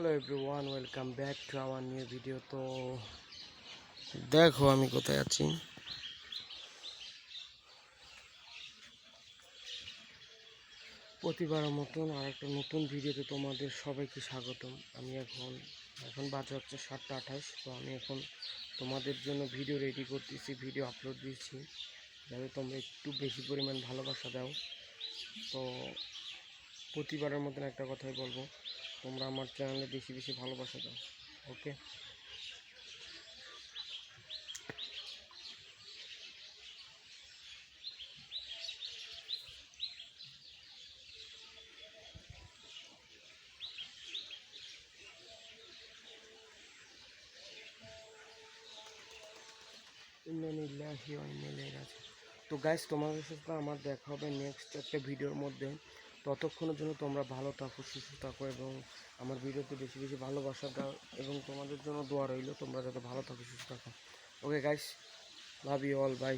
Hello everyone welcome back to our new video তো দেখো আমি কোথায় আছি। প্রতিবারের মতন আর একটা নতুন ভিডিওতে তোমাদের সবাইকে স্বাগতম। আমি এখন এখন বাজে হচ্ছে সাতটা আঠাশ, তো আমি এখন তোমাদের জন্য ভিডিও রেডি করতেছি ভিডিও আপলোড দিচ্ছি যাতে তোমরা একটু বেশি পরিমাণ ভালোবাসা দাও। তো প্রতিবারের মতন একটা কথাই বলব। তোমরা আমার চ্যানেলে বেশি বেশি ভালোবাসা দাও ওকে তো গাইস তোমাদের সাথে আমার দেখা হবে নেক্সট একটা ভিডিওর মধ্যে। ততক্ষণের জন্য তোমরা ভালো থাকো, সুস্থ থাকো এবং আমার ভিডিওতে বেশি বেশি ভালোবাসা দাও এবং তোমাদের জন্য দোয়া রইল, তোমরা যাতে ভালো থাকো, সুস্থ থাকো। Okay guys love you all bye